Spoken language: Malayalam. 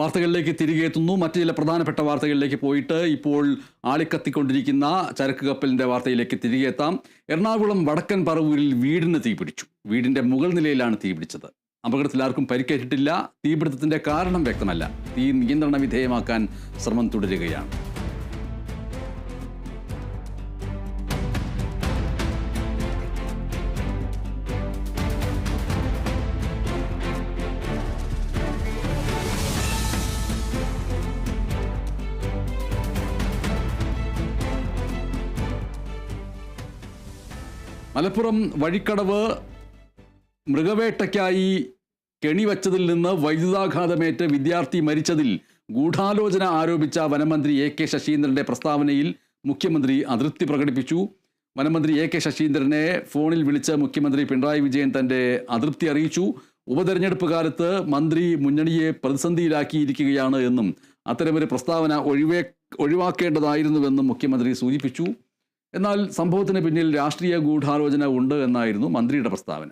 വാർത്തകളിലേക്ക് തിരികെ എത്തുന്നു. മറ്റു ചില പ്രധാനപ്പെട്ട വാർത്തകളിലേക്ക് പോയിട്ട് ഇപ്പോൾ ആളിക്കത്തിക്കൊണ്ടിരിക്കുന്ന ചരക്ക് കപ്പലിന്റെ വാർത്തയിലേക്ക് തിരികെ എത്താം. എറണാകുളം വടക്കൻ പറവൂരിൽ വീടിന് തീപിടിച്ചു വീടിന്റെ മുകൾ നിലയിലാണ് തീപിടിച്ചത് അപകടത്തിൽ ആർക്കും പരിക്കേറ്റിട്ടില്ല. തീപിടുത്തത്തിന്റെ കാരണം വ്യക്തമല്ല. തീ നിയന്ത്രണ വിധേയമാക്കാൻ ശ്രമം തുടരുകയാണ്. മലപ്പുറം വഴിക്കടവ് മൃഗവേട്ടയ്ക്കായി കെണിവച്ചതിൽ നിന്ന് വൈദ്യുതാഘാതമേറ്റ് വിദ്യാർത്ഥി മരിച്ചതിൽ ഗൂഢാലോചന ആരോപിച്ച വനമന്ത്രി എ കെ ശശീന്ദ്രന്റെ പ്രസ്താവനയിൽ മുഖ്യമന്ത്രി അതൃപ്തി പ്രകടിപ്പിച്ചു. വനമന്ത്രി എ കെ ശശീന്ദ്രനെ ഫോണിൽ വിളിച്ച് മുഖ്യമന്ത്രി പിണറായി വിജയൻ തന്റെ അതൃപ്തി അറിയിച്ചു. ഉപതെരഞ്ഞെടുപ്പ് കാലത്ത് മന്ത്രി മുന്നണിയെ പ്രതിസന്ധിയിലാക്കിയിരിക്കുകയാണ് എന്നും അത്തരമൊരു പ്രസ്താവന ഒഴിവേ ഒഴിവാക്കേണ്ടതായിരുന്നുവെന്നും മുഖ്യമന്ത്രി സൂചിപ്പിച്ചു. എന്നാൽ സംഭവത്തിന് പിന്നിൽ രാഷ്ട്രീയ ഗൂഢാലോചന ഉണ്ട് എന്നായിരുന്നു മന്ത്രിയുടെ പ്രസ്താവന.